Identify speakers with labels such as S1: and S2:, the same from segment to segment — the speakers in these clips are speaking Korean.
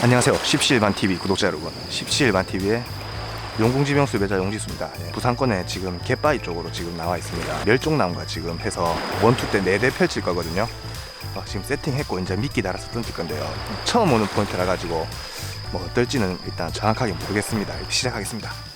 S1: 안녕하세요. 17만 TV 구독자 여러분. 17만 TV의 용궁지명수 배자 용지수입니다. 예, 부산권에 지금 갯바위 쪽으로 지금 나와 있습니다. 멸종나무가 지금 해서 원투 때 4대 펼칠 거거든요. 어, 지금 세팅했고 이제 미끼 달아서 던질 건데요. 처음 오는 포인트라 가지고 뭐 어떨지는 일단 정확하게 모르겠습니다. 시작하겠습니다.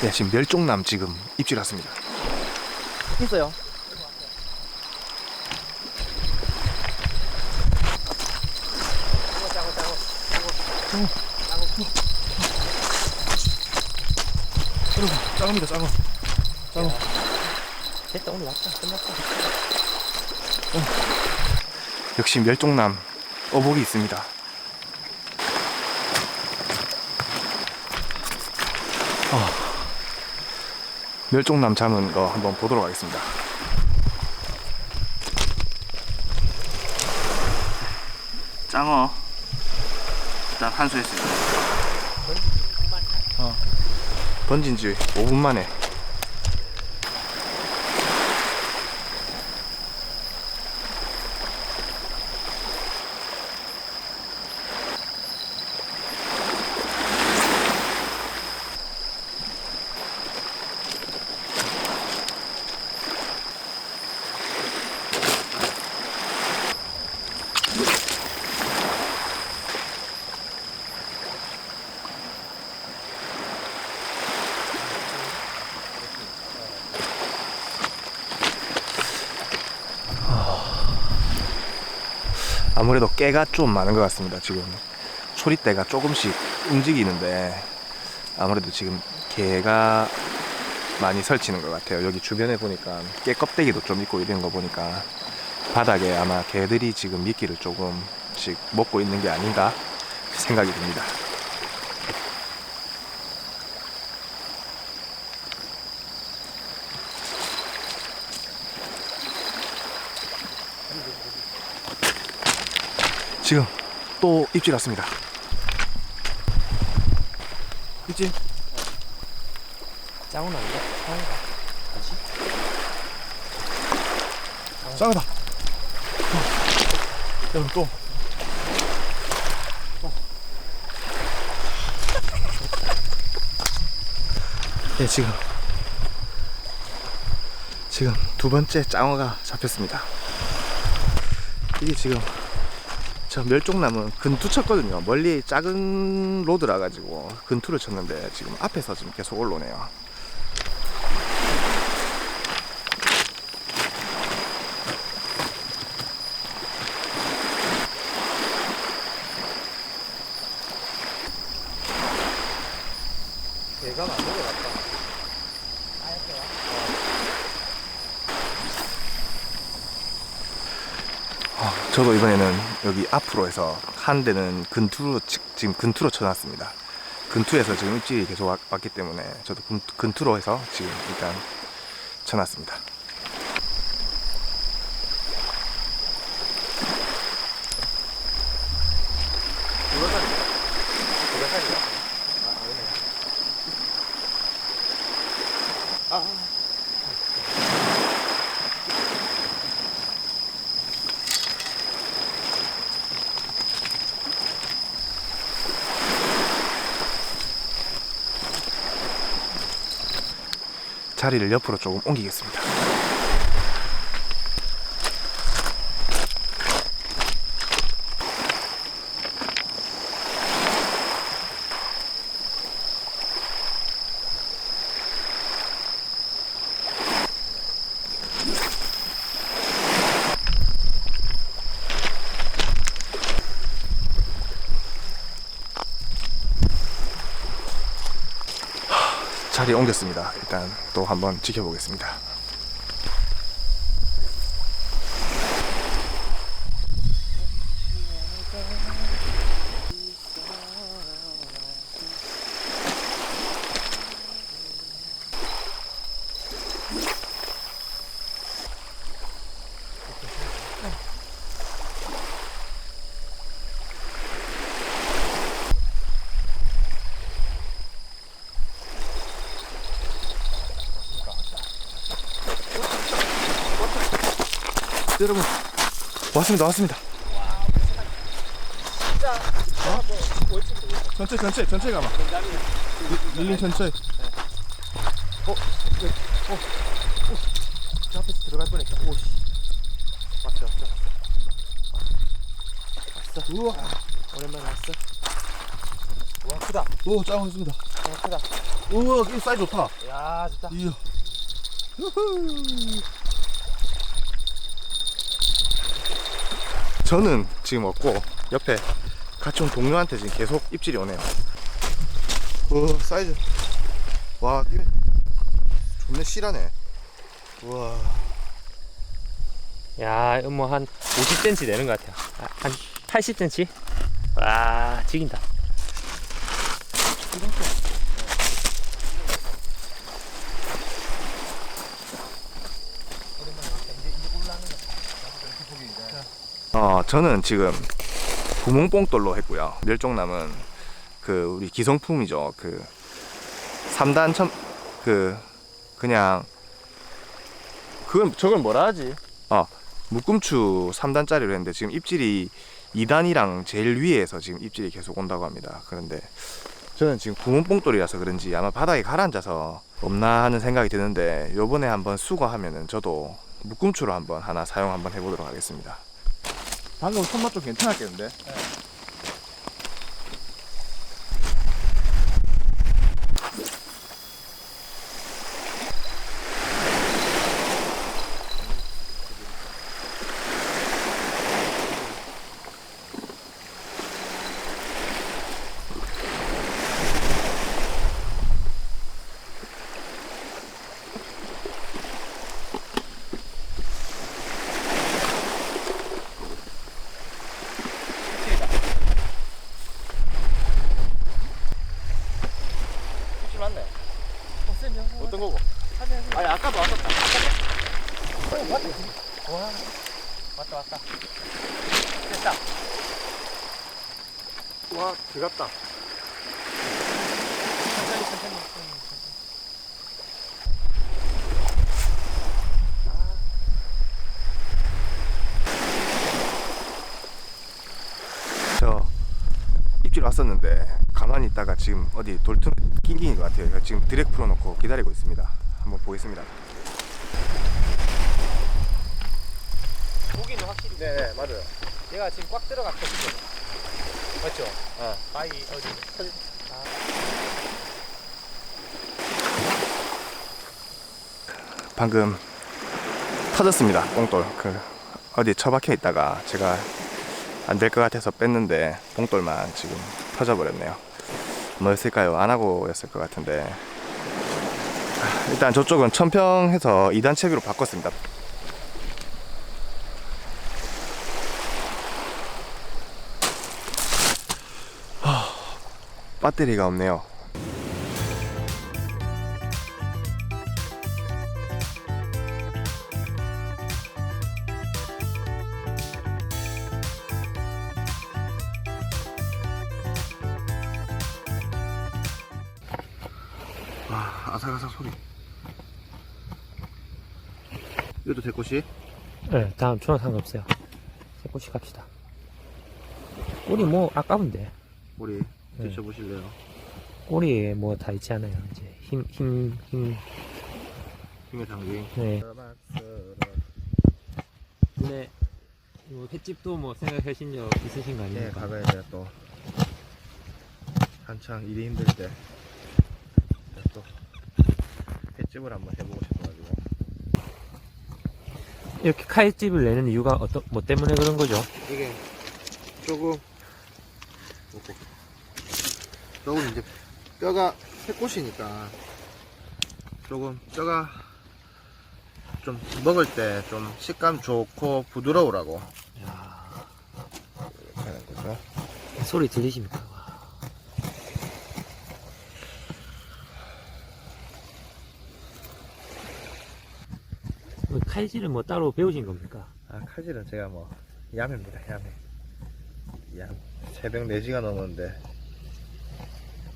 S1: 네, 지금 멸종남 지금 입질 왔습니다.
S2: 있어요.
S1: 작습니다, 작아.
S2: 됐다 오늘 왔다 끝났다.
S1: 역시 멸종남 어복이 있습니다. 어, 멸종남 잡은 거 한번 보도록 하겠습니다. 짱어 일단 한수 했습니다. 어. 던진 지 5분 만에 아무래도 깨가 좀 많은 것 같습니다. 지금 초리대가 조금씩 움직이는데 아무래도 지금 개가 많이 설치는 것 같아요. 여기 주변에 보니까 깨 껍데기도 좀 있고 이런 거 보니까 바닥에 아마 개들이 지금 미끼를 조금씩 먹고 있는 게 아닌가 생각이 듭니다. 지금 또 입질 왔습니다. 입질?
S2: 짱은 아닌가? 짱인가? 다시?
S1: 짱이다. 여러분 또. 네 지금 지금 두 번째 짱어가 잡혔습니다. 이게 지금 저 멸종남은 근투 쳤거든요. 멀리 작은 로드라 가지고 근투를 쳤는데 지금 앞에서 지금 계속 올라오네요.
S2: 얘가 맞는 것 같다.
S1: 어, 저도 이번에는 여기 앞으로 해서 한 대는 근투로 치- 지금 근투로 쳐놨습니다. 근투에서 지금 입질이 계속 왔, 왔기 때문에 저도 근, 근투로 해서 지금 일단 쳐놨습니다.
S2: 불가사리. 불가사리야? 아, 아니네. 아.
S1: 자리를 옆으로 조금 옮기겠습니다. 자리 옮겼습니다. 일단 또 한번 지켜보겠습니다. 여러분 왔습니다 왔습니다 전체 전체 전체 가봐 밀린 전체
S2: 어? 네. 어? 어? 저 앞에서 들어갈 뻔했다. 오씨. 왔어, 왔어. 왔어. 우와. 오랜만에 왔어. 와, 크다.
S1: 오 짜고 있습니다
S2: 와, 크다.
S1: 우와 이 사이즈 좋다
S2: 야, 좋다.
S1: 이야 저는 지금 없고 옆에 같이 온 동료한테 지금 계속 입질이 오네요 오 사이즈 와 존나 실하네 우와
S2: 야, 이거 뭐한 50cm 되는 것 같아요. 아, 한 80cm? 와, 죽인다.
S1: 어 저는 지금 구멍뽕돌로 했고요. 멸종남은 그 우리 기성품이죠. 그 3단 첨, 그 그냥 그건 저걸 뭐라 하지? 어 묶음추 3단짜리로 했는데 지금 입질이 2단이랑 제일 위에서 지금 입질이 계속 온다고 합니다. 그런데 저는 지금 구멍뽕돌이라서 그런지 아마 바닥에 가라앉아서 없나 하는 생각이 드는데 요번에 한번 수거하면은 저도 묶음추로 한번 하나 사용 한번 해보도록 하겠습니다 방금 손맛 좀 괜찮았겠는데?
S2: 혹시 맞네.
S1: 어떤 거고?
S2: 아니, 아까도 왔었다. 어, 왔다. 와, 왔다, 왔다. 됐다.
S1: 와 들어갔다
S2: 천천히, 천천히.
S1: 저 입질 왔었는데 가만히 있다가 지금 어디 돌틈 낑낑인 것 같아요 그래서 지금 드랙 풀어놓고 기다리고 있습니다 한번 보겠습니다
S2: 고기는 확실히.
S1: 네 맞아요
S2: 얘가 지금 꽉 들어갔거든요. 맞죠? 어. 바위 어디? 아.
S1: 방금 터졌습니다 뽕돌 그 어디 처박혀 있다가 제가 안 될 것 같아서 뺐는데 뽕돌만 지금 터져버렸네요 뭐였을까요 안 하고였을 것 같은데 아, 일단 저쪽은 천평해서 2단 채비로 바꿨습니다 배터리가 없네요 와 아삭아삭 소리 이것도 제 것이?
S2: 네, 다음 저는 상관없어요. 새꼬시 갑시다. 꼬리 뭐 아까운데.
S1: 우리
S2: 네.
S1: 드셔보실래요?
S2: 꼬리에 뭐 다 있지 않아요. 이제 힘, 힘, 힘.
S1: 힘의 장비
S2: 네. 근데 뭐 횟집도 뭐 생각하신 적 있으신
S1: 거네
S2: 아닙니까?
S1: 가봐야 돼요 또 한창 일이 힘들 때 또 횟집을 한번 해보고 싶어가지고
S2: 이렇게 칼집을 내는 이유가 어떤 뭐 때문에 그런 거죠?
S1: 이게 조금 조금 이제 뼈가 새꽃이니까 조금 뼈가 좀 먹을 때 좀 식감 좋고 부드러우라고
S2: 야
S1: 이렇게 하는 거죠.
S2: 소리 들리십니까? 와. 뭐 칼질은 뭐 따로 배우신 겁니까?
S1: 아 칼질은 제가 뭐 야매입니다 야매 야 새벽 4시가 넘었는데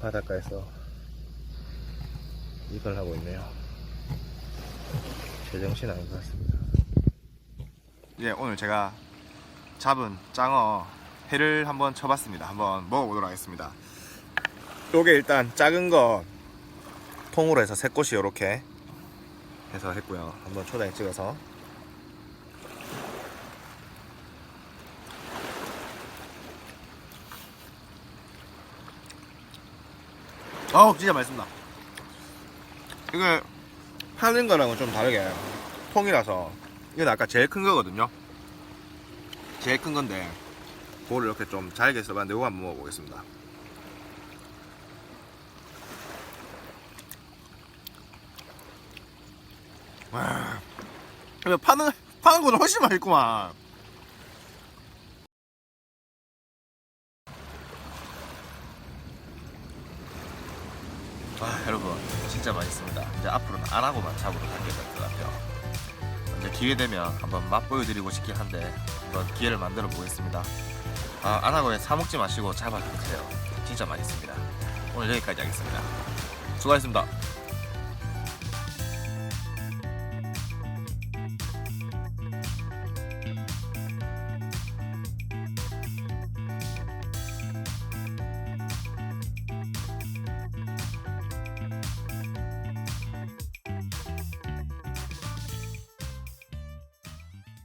S1: 바닷가에서 이걸 하고 있네요 제정신 아닌 것 같습니다 예, 오늘 제가 잡은 장어 회를 한번 쳐봤습니다. 한번 먹어보도록 하겠습니다. 요게 일단 작은 거 통으로 해서 새 꽃이 이렇게 해서 했고요. 한번 초장에 찍어서 아우 진짜 맛있습니다. 이게 파는 거랑은 좀 다르게 통이라서 이건 아까 제일 큰 거거든요. 제일 큰 건데 그거를 이렇게 좀 잘게 써봤는데 이거 한번 먹어보겠습니다. 와, 파는 파는 거는 훨씬 맛있구만. 안 하고만 잡으러 가게 될것 같아요. 이제 기회 되면 한번 맛보여드리고 싶긴 한데 한번 기회를 만들어 보겠습니다. 아, 안 하고 사 먹지 마시고 잡아 드세요. 진짜 맛있습니다. 오늘 여기까지 하겠습니다. 수고하셨습니다.